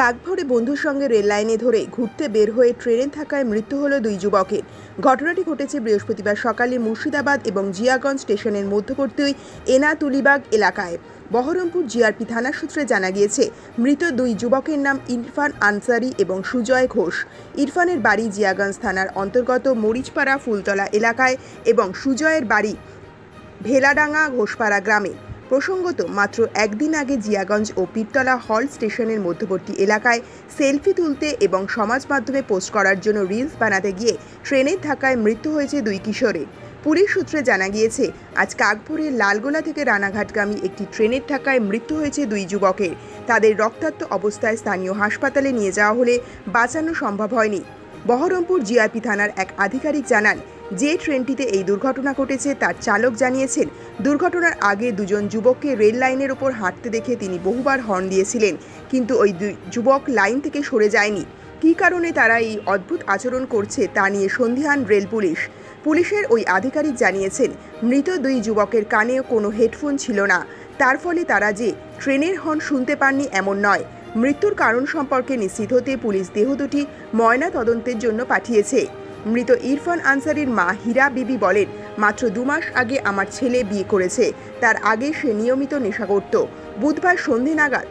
কাকভোরে বন্ধুর সঙ্গে রেল লাইনে ধরে ঘুরতে বের হয়ে ট্রেনে থাকায় মৃত্যু হলো দুই যুবকের। ঘটনাটি ঘটেছে বৃহস্পতিবার সকালে মুর্শিদাবাদ এবং জিয়াগঞ্জ স্টেশনের মধ্যবর্তী এনাতুলিবাগ এলাকায়। বহরমপুর জিআরপি থানা সূত্রে জানা গিয়েছে, মৃত দুই যুবকের নাম ইরফান আনসারি এবং সুজয় ঘোষ। ইরফানের বাড়ি জিয়াগঞ্জ থানার অন্তর্গত মরিচপাড়া ফুলতলা এলাকায় এবং সুজয়ের বাড়ি ভেলাডাঙ্গা ঘোষপাড়া গ্রামে। প্রসঙ্গত, মাত্র একদিন আগে জিয়াগঞ্জ ও পীরতলা হল স্টেশনের মধ্যবর্তী এলাকায় সেলফি তুলতে এবং সমাজ মাধ্যমে পোস্ট করার জন্য রিলস বানাতে গিয়ে ট্রেনের ধাক্কায় মৃত্যু হয়েছে দুই কিশোরের পুলিশ সূত্রে জানা গিয়েছে, আজ কাকপুরের লালগোলা থেকে রানাঘাটগামী একটি ট্রেনের ধাক্কায় মৃত্যু হয়েছে দুই যুবকের। তাদের রক্তাক্ত অবস্থায় স্থানীয় হাসপাতালে নিয়ে যাওয়া হলে বাঁচানো সম্ভব হয়নি। বহরমপুর জিআরপি থানার এক আধিকারিক জানান যে ট্রেনটিতে এই দুর্ঘটনা ঘটেছে, তার চালক জানিয়েছেন, দুর্ঘটনার আগে দুজন যুবককে রেল লাইনের ওপর হাঁটতে দেখে তিনি বহুবার হর্ন দিয়েছিলেন, কিন্তু ওই যুবক লাইন থেকে সরে যায়নি। কী কারণে তারা এই অদ্ভুত আচরণ করছে, তা নিয়ে সন্ধিহান রেল পুলিশ। পুলিশের ওই আধিকারিক জানিয়েছেন, মৃত দুই যুবকের কানেও কোনো হেডফোন ছিল না। তার ফলে তারা যে ট্রেনের হর্ন শুনতে পাননি এমন নয়। মৃত্যুর কারণ সম্পর্কে নিশ্চিত হতে পুলিশ দেহ দুটি ময়না তদন্তের জন্য পাঠিয়েছে। মৃত ইরফান আনসারির মা হীরা বিবি বলেন, মাত্র দু মাস আগে আমার ছেলে বিয়ে করেছে। তার আগে সে নিয়মিত নেশা করত। বুধবার সন্ধে নাগাদ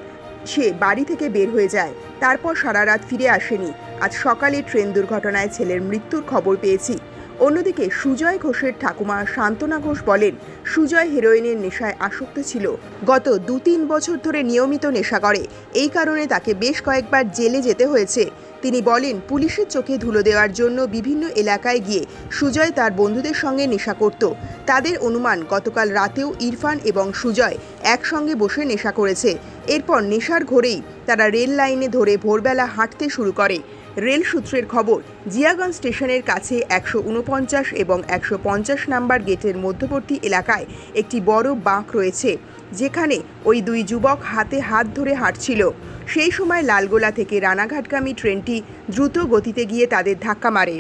সে বাড়ি থেকে বের হয়ে যায়। তারপর সারা রাত ফিরে আসেনি। আজ সকালে ট্রেন দুর্ঘটনায় ছেলের মৃত্যুর খবর পেয়েছি। অন্যদিকে সুজয় ঘোষের ঠাকুমা শান্তনা ঘোষ বলেন, সুজয় হেরোইনের নেশায় আসক্ত ছিল। গত দু তিন বছর ধরে নিয়মিত নেশা করে। এই কারণে তাকে বেশ কয়েকবার জেলে যেতে হয়েছে। তিনি বলেন, পুলিশের চোখে ধুলো দেওয়ার জন্য বিভিন্ন এলাকায় গিয়ে সুজয় তার বন্ধুদের সঙ্গে নেশা করত। তাদের অনুমান গতকাল রাতেও ইরফান এবং সুজয় একসঙ্গে বসে নেশা করেছে। এরপর নেশার ঘোরেই তারা রেল লাইনে ধরে ভোরবেলা হাঁটতে শুরু করে। রেল সূত্রের খবর, জিয়াগঞ্জ স্টেশনের কাছে একশো উনপঞ্চাশ এবং একশো পঞ্চাশ নাম্বার গেটের মধ্যবর্তী এলাকায় একটি বড় বাঁক রয়েছে, যেখানে ওই দুই যুবক হাতে হাত ধরে হাঁটছিল। সেই সময় লালগোলা থেকে রানাঘাটগামী ট্রেনটি দ্রুত গতিতে গিয়ে তাদের ধাক্কা মারে।